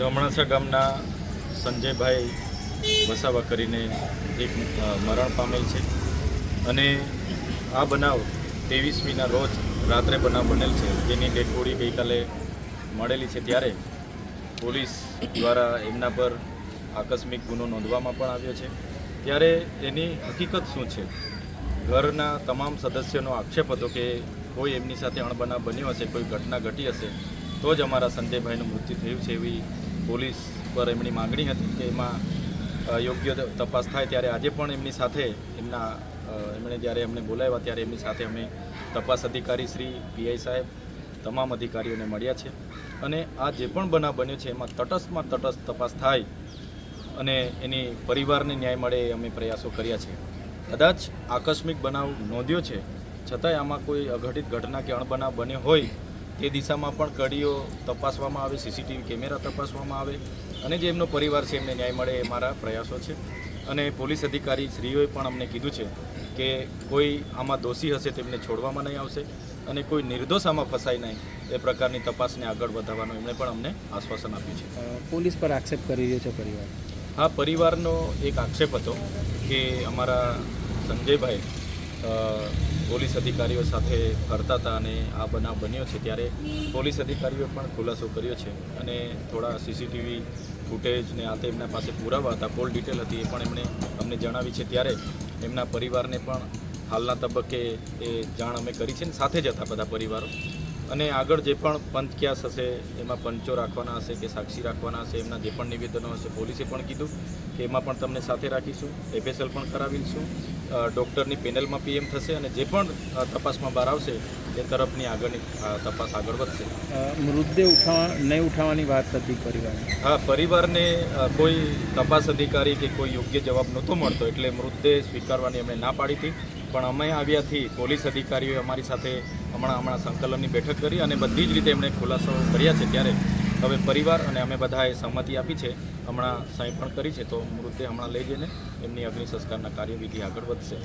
ધમણાસા ગામના સંજયભાઈ વસાવા કરીને એક મરણ પામેલ છે. અને આ બનાવ ત્રેવીસમીના રોજ રાત્રે બનાવ બનેલ છે. જેની ડેડબોડી ગઈકાલે મળેલી છે ત્યારે પોલીસ દ્વારા એમના પર આકસ્મિક ગુનો નોંધવામાં પણ આવ્યો છે. ત્યારે એની હકીકત શું છે? ઘરના તમામ સદસ્યોનો આક્ષેપ હતો કે કોઈ એમની સાથે અણબનાવ બન્યો હશે, કોઈ ઘટના ઘટી હશે, તો જ અમારા સંજયભાઈનું મૃત્યુ થયું છે એવી પોલીસ પર એમની માગણી હતી કે એમાં યોગ્ય તપાસ થાય ત્યારે આજે પણ એમની સાથે એમના એમણે જ્યારે અમને બોલાવ્યા ત્યારે એમની સાથે અમે તપાસ અધિકારી શ્રી પીઆઈ સાહેબ, તમામ અધિકારીઓને મળ્યા છે. અને આ જે પણ બનાવ બન્યો છે એમાં તટસ્થમાં તટસ્થ તપાસ થાય અને એની પરિવારને ન્યાય મળે અમે પ્રયાસો કર્યા છે. કદાચ આકસ્મિક બનાવ નોંધ્યો છે. છતાંય આમાં કોઈ અઘટિત ઘટના કે અણબનાવ બન્યો હોય તે દિશામાં પણ કડીઓ તપાસવામાં આવે સીસીટીવી કેમેરા તપાસવામાં આવે અને જે એમનો પરિવાર છે એમને ન્યાય મળે એ મારા પ્રયાસો છે. અને પોલીસ અધિકારી શ્રીઓએ પણ અમને કીધું છે કે કોઈ આમાં દોષી હશે તેમને છોડવામાં નહીં આવશે અને કોઈ નિર્દોષ આમાં ફસાય નહીં એ પ્રકારની તપાસને આગળ વધારવાનું એમણે પણ અમને આશ્વાસન આપ્યું છે. પોલીસ પર આક્ષેપ કરી રહ્યો છે પરિવાર? હા પરિવારનો એક આક્ષેપ હતો કે અમારા સંજયભાઈ પોલીસ અધિકારીઓ સાથે ફરતા હતા અને આ બનાવ બન્યો છે ત્યારે પોલીસ અધિકારીઓએ પણ ખુલાસો કર્યો છે અને થોડા સીસીટીવી ફૂટેજ ને આ તે એમના પાસે પુરાવા હતા કોલ ડિટેલ હતી એ પણ એમણે અમને જણાવી છે ત્યારે એમના પરિવારને પણ હાલના તબક્કે એ જાણ અમે કરી છે ને સાથે જ હતા બધા પરિવારો. અને આગળ જે પણ પંથ ક્યાસ હશે એમાં પંચો રાખવાના હશે કે સાક્ષી રાખવાના હશે એમના જે પણ નિવેદનો હશે પોલીસે પણ કીધું કે એમાં પણ તમને સાથે રાખીશું એફએસએલ પણ કરાવીશું. ડૉક્ટરની પેનલમાં પીએમ થશે અને જે પણ તપાસમાં બહાર આવશે એ તરફની આગળની તપાસ આગળ વધશે. મૃતદેહ ઉઠાવવા નહીં ઉઠાવવાની વાત હતી પરિવાર હા પરિવારને કોઈ તપાસ અધિકારી કે કોઈ યોગ્ય જવાબ નહોતો મળતો એટલે મૃતદેહ સ્વીકારવાની અમે ના પાડી હતી. પણ અમે આવ્યાથી પોલીસ અધિકારીઓએ અમારી સાથે હમણાં હમણાં સંકલનની બેઠક કરી અને બધી જ રીતે એમણે ખુલાસો કર્યા છે ત્યારે હવે પરિવાર અને અમે બધાએ સહમતિ આપી છે. હમણાં સાંઈ પણ કરી છે તો મૃતદેહ હમણાં લઈ જઈને એમની અગ્નિ સંસ્કારના કાર્યવિધિ આગળ વધશે.